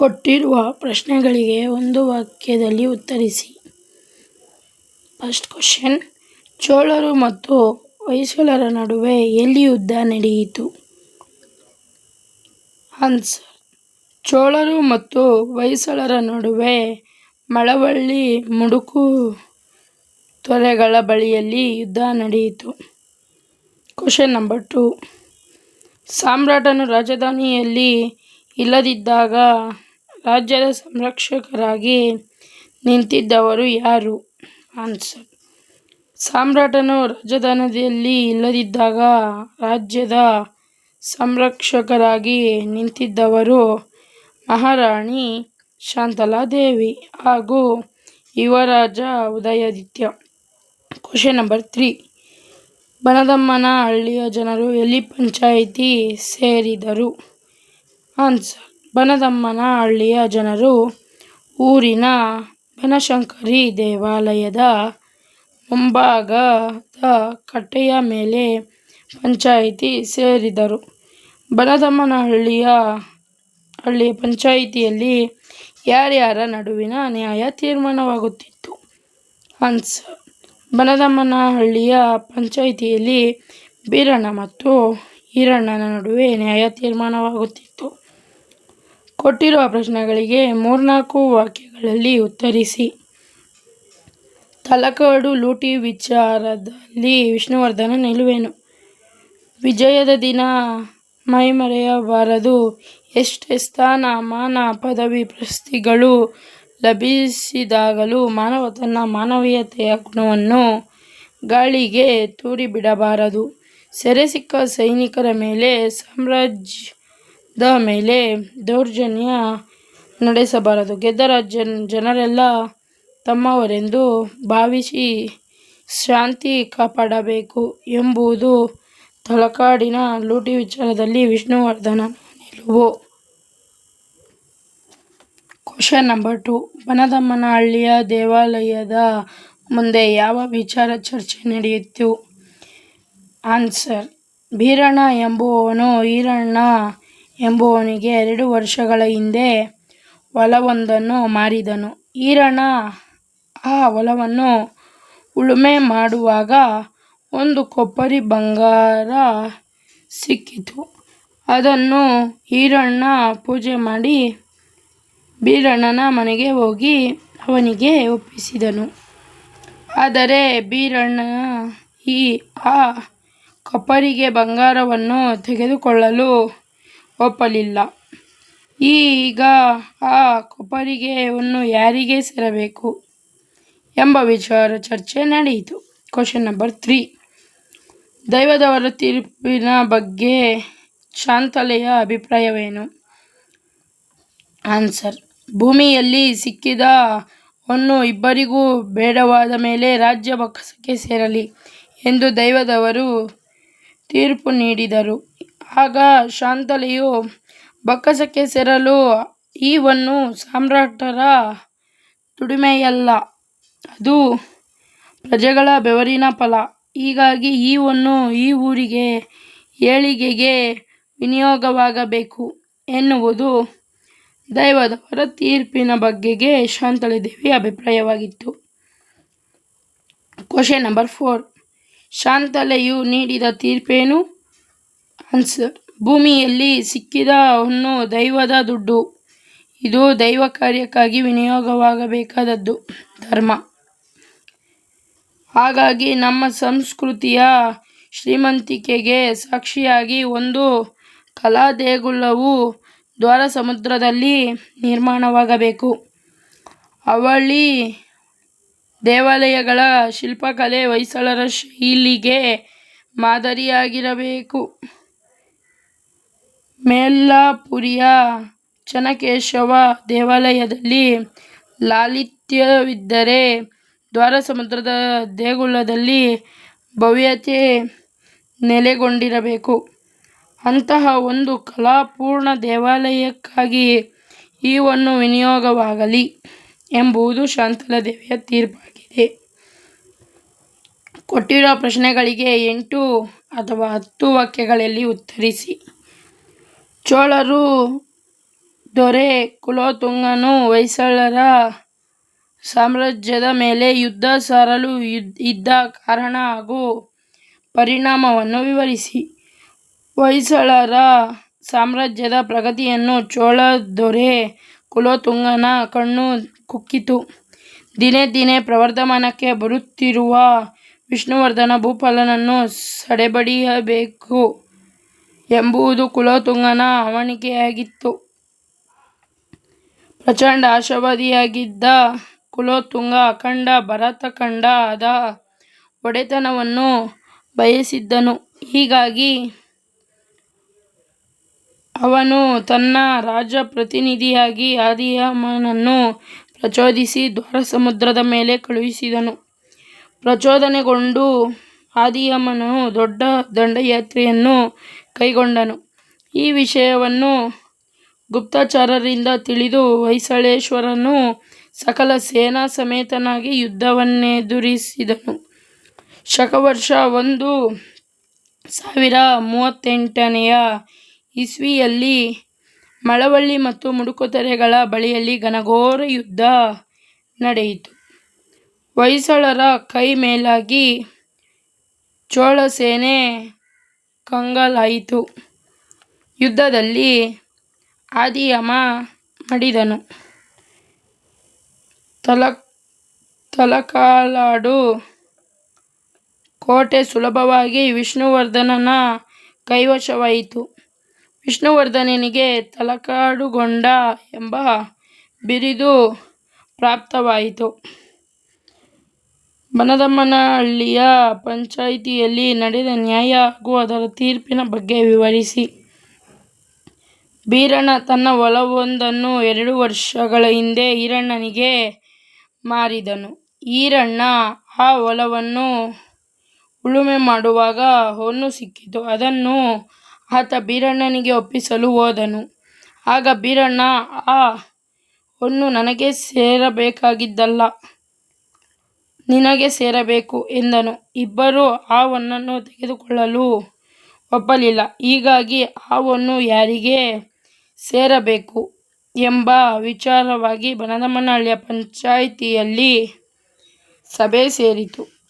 ಕೊಟ್ಟಿರುವ ಪ್ರಶ್ನೆಗಳಿಗೆ ಒಂದು ವಾಕ್ಯದಲ್ಲಿ ಉತ್ತರಿಸಿ. ಫಸ್ಟ್ ಕ್ವಶನ್ ಚೋಳರು ಮತ್ತು ಹೊಯ್ಸಳರ ನಡುವೆ ಎಲ್ಲಿ ಯುದ್ಧ ನಡೆಯಿತು? ಆನ್ಸರ್ ಚೋಳರು ಮತ್ತು ಹೊಯ್ಸಳರ ನಡುವೆ ಮಳವಳ್ಳಿ ಮುಡುಕು ತೊರೆಗಳ ಬಳಿಯಲ್ಲಿ ಯುದ್ಧ ನಡೆಯಿತು. ಕ್ವಶನ್ ನಂಬರ್ ಟು ಸಾಮ್ರಾಟನು ರಾಜಧಾನಿಯಲ್ಲಿ ಇಲ್ಲದಿದ್ದಾಗ ರಾಜ್ಯದ ಸಂರಕ್ಷಕರಾಗಿ ನಿಂತಿದ್ದವರು ಯಾರು? ಆನ್ಸರ್ ಸಾಮ್ರಾಟನು ರಾಜಧಾನಿಯಲ್ಲಿ ಇಲ್ಲದಿದ್ದಾಗ ರಾಜ್ಯದ ಸಂರಕ್ಷಕರಾಗಿ ನಿಂತಿದ್ದವರು ಮಹಾರಾಣಿ ಶಾಂತಲಾದೇವಿ ಹಾಗೂ ಯುವರಾಜ ಉದಯಾದಿತ್ಯ. ಕ್ವಶನ್ ನಂಬರ್ ತ್ರೀ ಬನದಮ್ಮನಹಳ್ಳಿಯ ಜನರು ಎಲ್ಲಿ ಪಂಚಾಯಿತಿ ಸೇರಿದರು? ಆನ್ಸರ್ ಬನದಮ್ಮನಹಳ್ಳಿಯ ಜನರು ಊರಿನ ಬನಶಂಕರಿ ದೇವಾಲಯದ ಮುಂಭಾಗದ ಕಟ್ಟೆಯ ಮೇಲೆ ಪಂಚಾಯಿತಿ ಸೇರಿದರು. ಬನದಮ್ಮನಹಳ್ಳಿಯ ಪಂಚಾಯಿತಿಯಲ್ಲಿ ಯಾರ್ಯಾರ ನಡುವಿನ ನ್ಯಾಯ ತೀರ್ಮಾನವಾಗುತ್ತಿತ್ತು? ಆನ್ಸರ್ ಬನದಮ್ಮನಹಳ್ಳಿಯ ಪಂಚಾಯಿತಿಯಲ್ಲಿ ಬೀರಣ್ಣ ಮತ್ತು ಈರಣ್ಣನ ನಡುವೆ ನ್ಯಾಯ ತೀರ್ಮಾನವಾಗುತ್ತಿತ್ತು. ಕೊಟ್ಟಿರುವ ಪ್ರಶ್ನೆಗಳಿಗೆ ಮೂರ್ನಾಲ್ಕು ವಾಕ್ಯಗಳಲ್ಲಿ ಉತ್ತರಿಸಿ. ತಲಕಾಡು ಲೂಟಿ ವಿಚಾರದಲ್ಲಿ ವಿಷ್ಣುವರ್ಧನ ನಿಲುವೇನು? ವಿಜಯದ ದಿನ ಮೈಮರೆಯಬಾರದು. ಎಷ್ಟೇ ಸ್ಥಾನ, ಮಾನ, ಪದವಿ, ಪ್ರಶಸ್ತಿಗಳು ಲಭಿಸಿದಾಗಲೂ ಮಾನವ ತನ್ನ ಮಾನವೀಯತೆಯ ಗುಣವನ್ನು ಗಾಳಿಗೆ ತೂರಿಬಿಡಬಾರದು. ಸೆರೆ ಸಿಕ್ಕ ಸೈನಿಕರ ಮೇಲೆ ಸಾಮ್ರಾಜ್ಯದ ಮೇಲೆ ದೌರ್ಜನ್ಯ ನಡೆಸಬಾರದು. ಗೆದ್ದ ಜನರೆಲ್ಲ ತಮ್ಮವರೆಂದು ಭಾವಿಸಿ ಶಾಂತಿ ಕಾಪಾಡಬೇಕು ಎಂಬುದು ತಲಕಾಡಿನ ಲೂಟಿ ವಿಚಾರದಲ್ಲಿ ವಿಷ್ಣುವರ್ಧನ ನಿಲುವು. ಕ್ವಶನ್ ನಂಬರ್ ಟು ಬನದಮ್ಮನಹಳ್ಳಿಯ ದೇವಾಲಯದ ಮುಂದೆ ಯಾವ ವಿಚಾರ ಚರ್ಚೆ ನಡೆಯಿತು? ಆನ್ಸರ್ ಬೀರಣ್ಣ ಎಂಬುವವನು ಈರಣ್ಣ ಎಂಬುವನಿಗೆ ಎರಡು ವರ್ಷಗಳ ಹಿಂದೆ ಹೊಲವೊಂದನ್ನು ಮಾರಿದನು. ಈರಣ್ಣ ಆ ಹೊಲವನ್ನು ಉಳುಮೆ ಮಾಡುವಾಗ ಒಂದು ಕೊಪ್ಪರಿ ಬಂಗಾರ ಸಿಕ್ಕಿತು. ಅದನ್ನು ಈರಣ್ಣ ಪೂಜೆ ಮಾಡಿ ಬೀರಣ್ಣನ ಮನೆಗೆ ಹೋಗಿ ಅವನಿಗೆ ಒಪ್ಪಿಸಿದನು. ಆದರೆ ಬೀರಣ್ಣ ಆ ಕೊಪ್ಪರಿಗೆ ಬಂಗಾರವನ್ನು ತೆಗೆದುಕೊಳ್ಳಲು ಒಪ್ಪಲಿಲ್ಲ. ಈಗ ಆ ಕೊಪ್ಪರಿಗೆಯನ್ನು ಯಾರಿಗೆ ಸೇರಬೇಕು ಎಂಬ ವಿಚಾರ ಚರ್ಚೆ ನಡೆಯಿತು. ಕ್ವಶನ್ ನಂಬರ್ ತ್ರೀ ದೈವದವರ ತೀರ್ಪಿನ ಬಗ್ಗೆ ಶಾಂತಲೆಯ ಅಭಿಪ್ರಾಯವೇನು? ಆನ್ಸರ್ ಭೂಮಿಯಲ್ಲಿ ಸಿಕ್ಕಿದ ಹೊನ್ನು ಇಬ್ಬರಿಗೂ ಬೇಡವಾದ ಮೇಲೆ ರಾಜ್ಯ ಬೊಕ್ಕಸಕ್ಕೆ ಸೇರಲಿ ಎಂದು ದೈವದವರು ತೀರ್ಪು ನೀಡಿದರು. ಆಗ ಶಾಂತಲೆಯು ಬಕ್ಕಸಕ್ಕೆ ಸೇರಲು, ಈವನ್ನು ಸಾಮ್ರಾಟರ ದುಡಿಮೆಯಲ್ಲ, ಅದು ಪ್ರಜೆಗಳ ಬೆವರಿನ ಫಲ. ಹೀಗಾಗಿ ಈವನ್ನು ಈ ಊರಿಗೆ, ಏಳಿಗೆಗೆ ವಿನಿಯೋಗವಾಗಬೇಕು ಎನ್ನುವುದು ದೈವದವರ ತೀರ್ಪಿನ ಬಗೆಗೆ ಶಾಂತಲಾದೇವಿಯ ಅಭಿಪ್ರಾಯವಾಗಿತ್ತು. ಕ್ವಶನ್ ನಂಬರ್ ಫೋರ್ ಶಾಂತಲೆಯು ನೀಡಿದ ತೀರ್ಪೇನು? ಆನ್ಸರ್ ಭೂಮಿಯಲ್ಲಿ ಸಿಕ್ಕಿದ ಹುಣ್ಣು ದೈವದ ದುಡ್ಡು. ಇದು ದೈವ ಕಾರ್ಯಕ್ಕಾಗಿ ವಿನಿಯೋಗವಾಗಬೇಕಾದದ್ದು ಧರ್ಮ. ಹಾಗಾಗಿ ನಮ್ಮ ಸಂಸ್ಕೃತಿಯ ಶ್ರೀಮಂತಿಕೆಗೆ ಸಾಕ್ಷಿಯಾಗಿ ಒಂದು ಕಲಾ ದೇಗುಲವು ದ್ವಾರ ಸಮುದ್ರದಲ್ಲಿ ನಿರ್ಮಾಣವಾಗಬೇಕು. ಅವಳಿ ದೇವಾಲಯಗಳ ಶಿಲ್ಪಕಲೆ ಹೊಯ್ಸಳರ ಶೈಲಿಗೆ ಮಾದರಿಯಾಗಿರಬೇಕು. ಮೆಲ್ಲಾಪುರಿಯ ಚನ್ನಕೇಶವ ದೇವಾಲಯದಲ್ಲಿ ಲಾಲಿತ್ಯವಿದ್ದರೆ ದ್ವಾರಸಮುದ್ರದ ದೇಗುಲದಲ್ಲಿ ಭವ್ಯತೆ ನೆಲೆಗೊಂಡಿರಬೇಕು. ಅಂತಹ ಒಂದು ಕಲಾಪೂರ್ಣ ದೇವಾಲಯಕ್ಕಾಗಿ ಈ ಒಂದು ವಿನಿಯೋಗವಾಗಲಿ ಎಂಬುದು ಶಾಂತಲಾದೇವಿಯ ತೀರ್ಪಾಗಿದೆ. ಕೊಟ್ಟಿರುವ ಪ್ರಶ್ನೆಗಳಿಗೆ ಎಂಟು ಅಥವಾ ಹತ್ತು ವಾಕ್ಯಗಳಲ್ಲಿ ಉತ್ತರಿಸಿ. ಚೋಳರು ದೊರೆ ಕುಲೋತುಂಗನು ಹೊಯ್ಸಳರ ಸಾಮ್ರಾಜ್ಯದ ಮೇಲೆ ಯುದ್ಧ ಸಾರಲು ಇದ್ದ ಕಾರಣ ಹಾಗೂ ಪರಿಣಾಮವನ್ನು ವಿವರಿಸಿ. ಹೊಯ್ಸಳರ ಸಾಮ್ರಾಜ್ಯದ ಪ್ರಗತಿಯನ್ನು ಚೋಳ ದೊರೆ ಕುಲೋತುಂಗನ ಕಣ್ಣು ಕುಕ್ಕಿತು. ದಿನೇ ದಿನೇ ಪ್ರವರ್ಧಮಾನಕ್ಕೆ ಬರುತ್ತಿರುವ ವಿಷ್ಣುವರ್ಧನ ಭೂಪಾಲನನ್ನು ಸದೆಬಡಿಯಬೇಕು ಎಂಬುದು ಕುಲೋತುಂಗನ ಅವಣಿಕೆಯಾಗಿತ್ತು ಪ್ರಚಂಡ ಆಶಾವಾದಿಯಾಗಿದ್ದ ಕುಲೋತುಂಗ ಅಖಂಡ ಭರತಖಂಡದ ಒಡೆತನವನ್ನು ಬಯಸಿದ್ದನು. ಹೀಗಾಗಿ ಅವನು ತನ್ನ ರಾಜಪ್ರತಿನಿಧಿಯಾಗಿ ಆದಿಯಮನನ್ನು ಪ್ರಚೋದಿಸಿ ದ್ವಾರಸಮುದ್ರದ ಮೇಲೆ ಕಳುಹಿಸಿದನು. ಪ್ರಚೋದನೆಗೊಂಡು ಆದಿಯಮನು ದೊಡ್ಡ ದಂಡಯಾತ್ರೆಯನ್ನು ಕೈಗೊಂಡನು. ಈ ವಿಷಯವನ್ನು ಗುಪ್ತಚರರಿಂದ ತಿಳಿದು ಹೊಯ್ಸಳೇಶ್ವರನು ಸಕಲ ಸೇನಾ ಸಮೇತನಾಗಿ ಯುದ್ಧವನ್ನೆದುರಿಸಿದನು. ಶಕವರ್ಷ ಒಂದು ಸಾವಿರ ಮೂವತ್ತೆಂಟನೆಯ ಇಸವಿಯಲ್ಲಿ ಮಳವಳ್ಳಿ ಮತ್ತು ಮುಡುಕುತೆರೆಗಳ ಬಳಿಯಲ್ಲಿ ಘನಘೋರ ಯುದ್ಧ ನಡೆಯಿತು. ಹೊಯ್ಸಳರ ಕೈ ಮೇಲಾಗಿ ಚೋಳಸೇನೆ ಕಂಗಾಲಾಯಿತು. ಯುದ್ಧದಲ್ಲಿ ಆದಿಯಮ ಮಡಿದನು. ತಲಕಾಲಾಡು ಕೋಟೆ ಸುಲಭವಾಗಿ ವಿಷ್ಣುವರ್ಧನನ ಕೈವಶವಾಯಿತು. ವಿಷ್ಣುವರ್ಧನನಿಗೆ ತಲಕಾಡುಗೊಂಡ ಎಂಬ ಬಿರಿದು ಪ್ರಾಪ್ತವಾಯಿತು. ಬನದಮ್ಮನಹಳ್ಳಿಯ ಪಂಚಾಯಿತಿಯಲ್ಲಿ ನಡೆದ ನ್ಯಾಯ ಹಾಗೂ ಅದರ ತೀರ್ಪಿನ ಬಗ್ಗೆ ವಿವರಿಸಿ. ಬೀರಣ್ಣ ತನ್ನ ಹೊಲವೊಂದನ್ನು ಎರಡು ವರ್ಷಗಳ ಹಿಂದೆ ಈರಣ್ಣನಿಗೆ ಮಾರಿದನು. ಈರಣ್ಣ ಆ ಹೊಲವನ್ನು ಉಳುಮೆ ಮಾಡುವಾಗ ಹೊನ್ನು ಸಿಕ್ಕಿತು. ಅದನ್ನು ಆತ ಬೀರಣ್ಣನಿಗೆ ಒಪ್ಪಿಸಲು ಹೋದನು. ಆಗ ಬೀರಣ್ಣ ಆ ಹೊನ್ನು ನನಗೆ ಸೇರಬೇಕಾಗಿದ್ದಲ್ಲ, ನಿನಗೆ ಸೇರಬೇಕು ಎಂದನು. ಇಬ್ಬರೂ ಆ ಹೊನ್ನನ್ನು ತೆಗೆದುಕೊಳ್ಳಲು ಒಪ್ಪಲಿಲ್ಲ. ಹೀಗಾಗಿ ಆ ಹೊನ್ನು ಯಾರಿಗೆ ಸೇರಬೇಕು ಎಂಬ ವಿಚಾರವಾಗಿ ಬನದಮ್ಮನಹಳ್ಳಿಯ ಪಂಚಾಯಿತಿಯಲ್ಲಿ ಸಭೆ ಸೇರಿತು.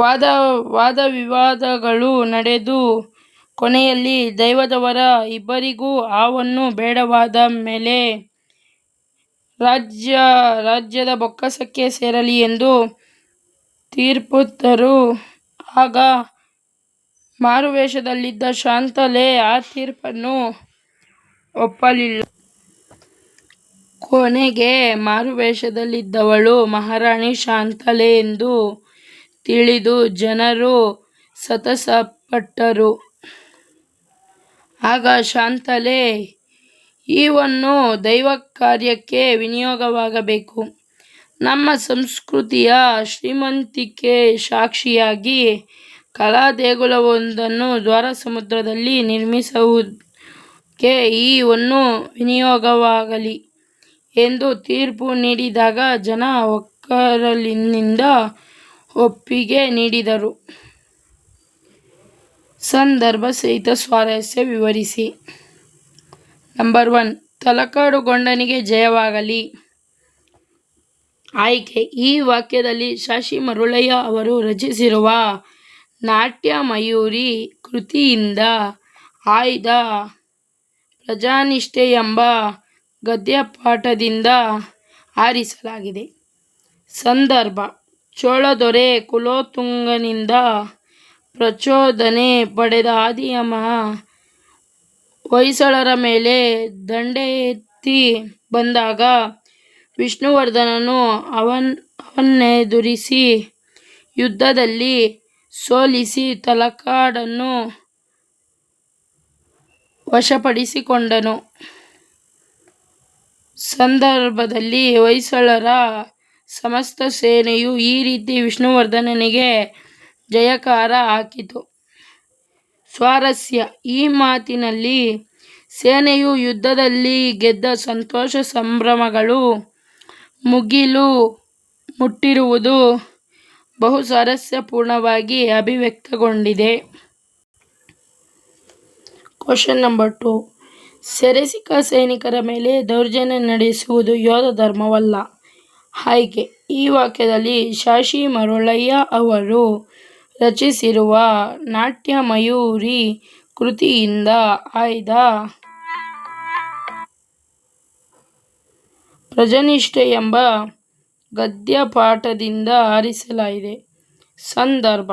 ವಾದ, ವಾದವಿವಾದಗಳು ನಡೆದು ಕೊನೆಯಲ್ಲಿ ದೈವದವರ ಇಬ್ಬರಿಗೂ ಹಾವನ್ನು ಬೇಡವಾದ ಮೇಲೆ ರಾಜ್ಯದ ಬೊಕ್ಕಸಕ್ಕೆ ಸೇರಲಿ ಎಂದು ತೀರ್ಪಿತ್ತರು. ಆಗ ಮಾರುವೇಷದಲ್ಲಿದ್ದ ಶಾಂತಲೆ ಆ ತೀರ್ಪನ್ನು ಒಪ್ಪಲಿಲ್ಲ. ಕೊನೆಗೆ ಮಾರುವೇಷದಲ್ಲಿದ್ದವಳು ಮಹಾರಾಣಿ ಶಾಂತಲೆ ಎಂದು ತಿಳಿದು ಜನರು ಸತಸಪಟ್ಟರು ಆಗ ಶಾಂತಲೆ ದೈವ ದೈವಕಾರ್ಯಕ್ಕೆ ವಿನಿಯೋಗವಾಗಬೇಕು. ನಮ್ಮ ಸಂಸ್ಕೃತಿಯ ಶ್ರೀಮಂತಿಕೆ ಸಾಕ್ಷಿಯಾಗಿ ಕಲಾ ಕಲಾದೇಗುಲವೊಂದನ್ನು ದ್ವಾರಸಮುದ್ರದಲ್ಲಿ ನಿರ್ಮಿಸುವುದಕ್ಕೆ ಈ ಒಂದು ವಿನಿಯೋಗವಾಗಲಿ ಎಂದು ತೀರ್ಪು ನೀಡಿದಾಗ ಜನ ಒಕ್ಕರಲಿನಿಂದ ಒಪ್ಪಿಗೆ ನೀಡಿದರು. ಸಂದರ್ಭ ಸಹಿತ ಸ್ವಾರಸ್ಯ ವಿವರಿಸಿ. ನಂ. ಒನ್ ತಲಕಾಡುಗೊಂಡನಿಗೆ ಜಯವಾಗಲಿ. ಆಯ್ಕೆ, ಈ ವಾಕ್ಯದಲ್ಲಿ ಶಶಿ ಮರುಳಯ್ಯ ಅವರು ರಚಿಸಿರುವ ನಾಟ್ಯ ಮಯೂರಿ ಕೃತಿಯಿಂದ ಆಯ್ದ ಪ್ರಜಾನಿಷ್ಠೆ ಎಂಬ ಗದ್ಯಪಾಠದಿಂದ ಆರಿಸಲಾಗಿದೆ. ಸಂದರ್ಭ, ಚೋಳದೊರೆ ಕುಲೋತುಂಗನಿಂದ ಪ್ರಚೋದನೆ ಪಡೆದ ಆದಿಯಮ ಹೊಯ್ಸಳರ ಮೇಲೆ ದಂಡೆತ್ತಿ ಬಂದಾಗ ವಿಷ್ಣುವರ್ಧನನು ಅವನ್ನೆದುರಿಸಿ ಯುದ್ಧದಲ್ಲಿ ಸೋಲಿಸಿ ತಲಕಾಡನ್ನು ವಶಪಡಿಸಿಕೊಂಡನು. ಸಂದರ್ಭದಲ್ಲಿ ಹೊಯ್ಸಳರ ಸಮಸ್ತ ಸೇನೆಯು ಈ ರೀತಿ ವಿಷ್ಣುವರ್ಧನನಿಗೆ ಜಯಕಾರ ಹಾಕಿತು. ಸ್ವಾರಸ್ಯ ಈ ಮಾತಿನಲ್ಲಿ ಸೇನೆಯು ಯುದ್ಧದಲ್ಲಿ ಗೆದ್ದ ಸಂತೋಷ ಸಂಭ್ರಮಗಳು ಮುಗಿಲು ಮುಟ್ಟಿರುವುದು ಬಹು ಸ್ವಾರಸ್ಯಪೂರ್ಣವಾಗಿ ಅಭಿವ್ಯಕ್ತಗೊಂಡಿದೆ. ಕ್ವಶನ್ ನಂಬರ್ ಟು ಸೆರೆಸಿಕ ಸೈನಿಕರ ಮೇಲೆ ದೌರ್ಜನ್ಯ ನಡೆಸುವುದು ಯೋಧ ಧರ್ಮವಲ್ಲ. ಆಯ್ಕೆ ಈ ವಾಕ್ಯದಲ್ಲಿ ಶಾಶಿ ಮರುಳಯ್ಯ ಅವರು ರಚಿಸಿರುವ ನಾಟ್ಯಮಯೂರಿ ಕೃತಿಯಿಂದ ಆಯ್ದ ಪ್ರಜನಿಷ್ಠೆ ಎಂಬ ಗದ್ಯಪಾಠದಿಂದ ಆರಿಸಲಾಗಿದೆ. ಸಂದರ್ಭ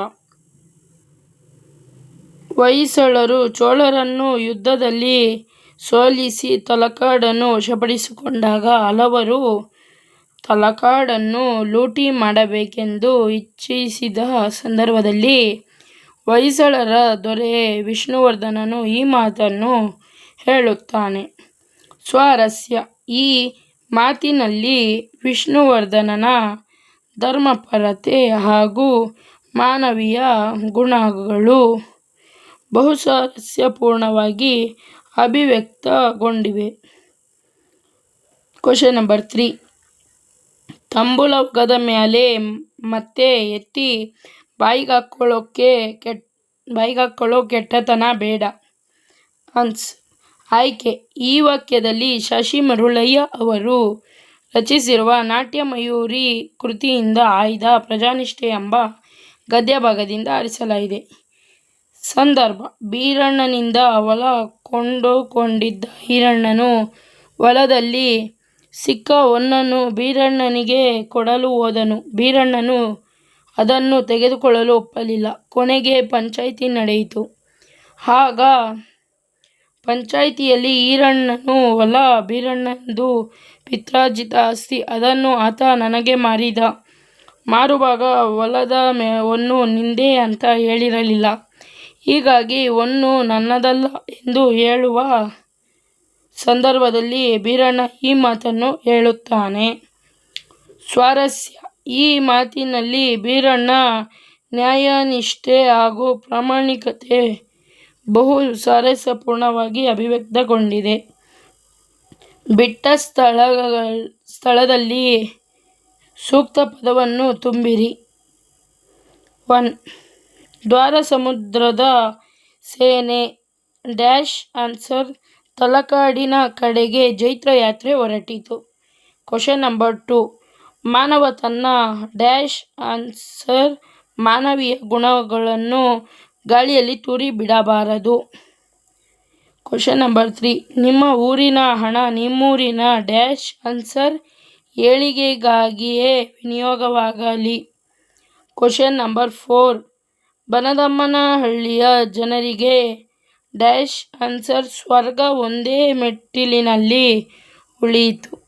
ಹೊಯ್ಸಳರು ಚೋಳರನ್ನು ಯುದ್ಧದಲ್ಲಿ ಸೋಲಿಸಿ ತಲಕಾಡನ್ನು ವಶಪಡಿಸಿಕೊಂಡಾಗ ಹಲವರು ತಲಕಾಡನ್ನು ಲೂಟಿ ಮಾಡಬೇಕೆಂದು ಇಚ್ಛಿಸಿದ ಸಂದರ್ಭದಲ್ಲಿ ಹೊಯ್ಸಳರ ದೊರೆ ವಿಷ್ಣುವರ್ಧನನು ಈ ಮಾತನ್ನು ಹೇಳುತ್ತಾನೆ. ಸ್ವಾರಸ್ಯ ಈ ಮಾತಿನಲ್ಲಿ ವಿಷ್ಣುವರ್ಧನನ ಧರ್ಮಪರತೆ ಹಾಗೂ ಮಾನವೀಯ ಗುಣಗಳು ಬಹುಸಾರಸ್ಯಪೂರ್ಣವಾಗಿ ಅಭಿವ್ಯಕ್ತಗೊಂಡಿವೆ. ಕ್ವಶನ್ ನಂಬರ್ ತ್ರೀ ಮೇಲೆ ಮ್ಯಾಲೆ ಮತ್ತೆ ಎತ್ತಿ ಬಾಯಿಗಾಕ್ಕೊಳ್ಳೋ ಕೆಟ್ಟತನ ಬೇಡ. ಅನ್ಸ್ ಆಯ್ಕೆ ಈ ವಾಕ್ಯದಲ್ಲಿ ಶಶಿ ಮರುಳಯ್ಯ ಅವರು ರಚಿಸಿರುವ ನಾಟ್ಯಮಯೂರಿ ಕೃತಿಯಿಂದ ಆಯ್ದ ಪ್ರಜಾನಿಷ್ಠೆ ಎಂಬ ಗದ್ಯಭಾಗದಿಂದ ಆರಿಸಲಾಗಿದೆ. ಸಂದರ್ಭ ಬೀರಣ್ಣನಿಂದ ಹೊಲ ಕೊಂಡುಕೊಂಡಿದ್ದ ಈರಣ್ಣನು ಹೊಲದಲ್ಲಿ ಸಿಕ್ಕ ಹೊನ್ನನ್ನು ಬೀರಣ್ಣನಿಗೆ ಕೊಡಲು ಹೋದನು. ಬೀರಣ್ಣನು ಅದನ್ನು ತೆಗೆದುಕೊಳ್ಳಲು ಒಪ್ಪಲಿಲ್ಲ. ಕೊನೆಗೆ ಪಂಚಾಯಿತಿ ನಡೆಯಿತು. ಆಗ ಪಂಚಾಯಿತಿಯಲ್ಲಿ ಈರಣ್ಣನು ಹೊಲ ಬೀರಣ್ಣಂದು ಪಿತ್ರಾರ್ಜಿತ ಆಸ್ತಿ. ಅದನ್ನು ಆತ ನನಗೆ ಮಾರಿದ. ಮಾರುವಾಗ ಹೊಲದ ಹೊನ್ನು ನಿಂದೆ ಅಂತ ಹೇಳಿರಲಿಲ್ಲ. ಹೀಗಾಗಿ ಹೊನ್ನು ನನ್ನದಲ್ಲ ಎಂದು ಹೇಳುವ ಸಂದರ್ಭದಲ್ಲಿ ಬೀರಣ್ಣ ಈ ಮಾತನ್ನು ಹೇಳುತ್ತಾನೆ. ಸ್ವಾರಸ್ಯ ಈ ಮಾತಿನಲ್ಲಿ ಬೀರಣ್ಣ ನ್ಯಾಯನಿಷ್ಠೆ ಹಾಗೂ ಪ್ರಾಮಾಣಿಕತೆ ಬಹು ಸ್ವಾರಸ್ಯಪೂರ್ಣವಾಗಿ ಅಭಿವ್ಯಕ್ತಗೊಂಡಿದೆ. ಬಿಟ್ಟ ಸ್ಥಳ ಸ್ಥಳದಲ್ಲಿ ಸೂಕ್ತ ಪದವನ್ನು ತುಂಬಿರಿ. ಒನ್ ದ್ವಾರ ಸಮುದ್ರದ ಸೇನೆ ಆನ್ಸರ್ ತಲಕಾಡಿನ ಕಡೆಗೆ ಜೈತ್ರಯಾತ್ರೆ ಹೊರಟಿತು. ಕ್ವಶನ್ ನಂಬರ್ ಟು ಮಾನವ ತನ್ನ ಡ್ಯಾಶ್ ಆನ್ಸರ್ ಮಾನವೀಯ ಗುಣಗಳನ್ನು ಗಾಳಿಯಲ್ಲಿ ತೂರಿ ಬಿಡಬಾರದು. ಕ್ವಶನ್ ನಂಬರ್ ತ್ರೀ ನಿಮ್ಮ ಊರಿನ ಹಣ ನಿಮ್ಮೂರಿನ ಡ್ಯಾಶ್ ಆನ್ಸರ್ ಏಳಿಗೆಗಾಗಿಯೇ ವಿನಿಯೋಗವಾಗಲಿ. ಕ್ವಶನ್ ನಂಬರ್ ಫೋರ್ ಬನದಮ್ಮನಹಳ್ಳಿಯ ಜನರಿಗೆ ಆನ್ಸರ್ ಸ್ವರ್ಗ ಒಂದೇ ಮೆಟ್ಟಿಲಿನಲ್ಲಿ ಉಳಿಯಿತು.